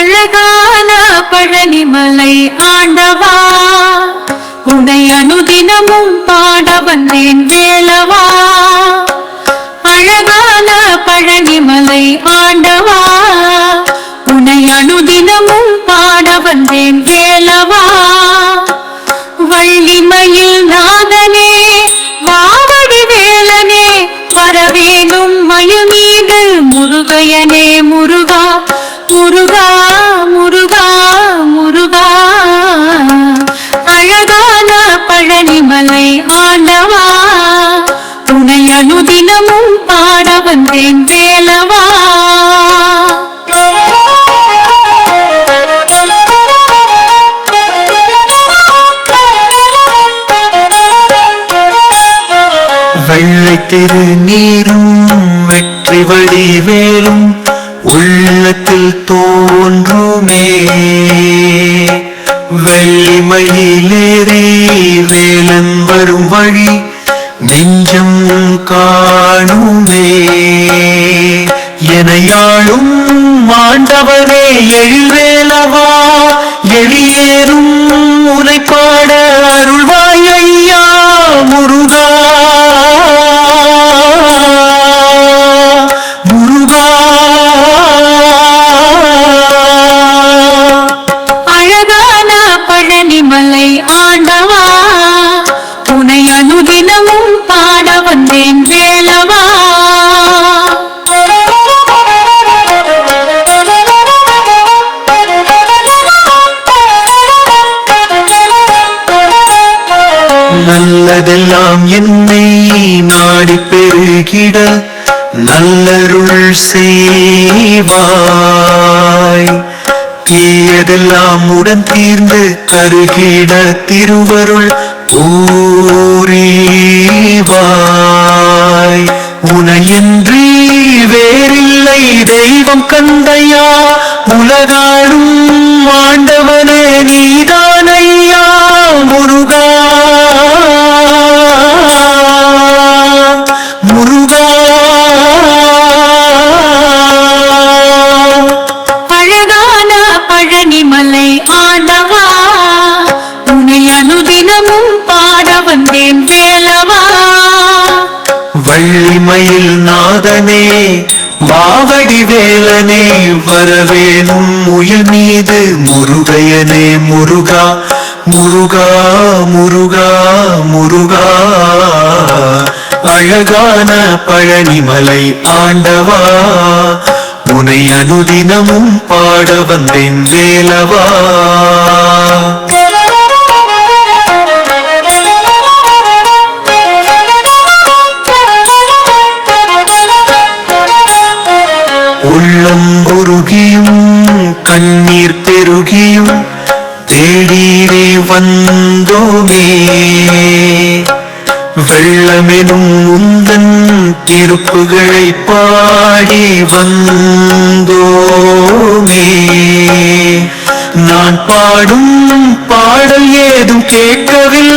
அழகான பழனிமலை ஆண்டவா உன்னை அனுதினமும் பாட வந்தேன் வேலவா. அழகான பழனிமலை ஆண்டவா உன்னை அனுதினமும் பாட வந்தேன் வேலவா. வள்ளிமயில் நாதனே வாவடி வேலனே வரவேணும் மயில் முருகையனே. அனுதினமும் பாட வந்தேன் வேலவா? வெள்ளை திரு நீரும் வெற்றி வடிவேலும் உள்ளத்தில் தோன்றுமே. காணுமே எனையாளும் மாண்டவனே எழுவேலவா எளியேறும் நல்லதெல்லாம் என்னை நாடி பெருகிட நல்லருள் செய்வாய். தீயதெல்லாம் உடன் தீர்ந்து தருகிட திருவருள் பூரிவாய் உனையன்றி வேறில்லை தெய்வம் கந்தையா உலகாடும் ஆண்டவனே நீதானையா பழனிமலை ஆண்டவா உனை அனுதினமும் பாட வந்தேன் வேலவா. வள்ளிமயில் நாதனே மாவடி வேலனே வரவேணும் முயல் மீது முருகையனே முருகா முருகா முருகா முருகா. அழகான பழனிமலை ஆண்டவா உனை அனுதினமும் பாட வந்தேன் வேலவா. உள்ளம் உருகியும் கண்ணீர் பெருகியும் தேடீரே வந்தோமே. வெள்ளமெனும் உந்தன் திருப்புகளை பாடி வந்தோமே. நான் பாடும் பாடல் ஏதும் கேட்கவில்லை.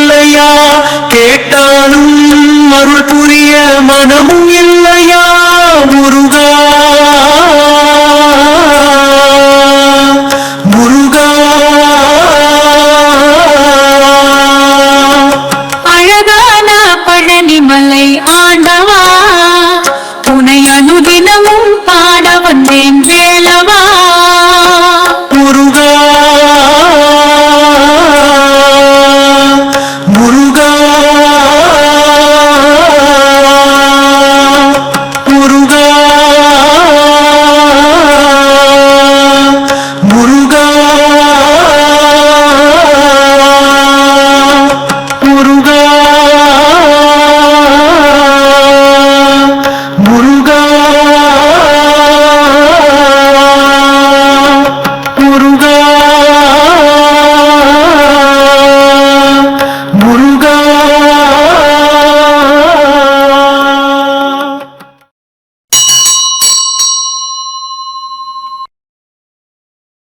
பழனிமலை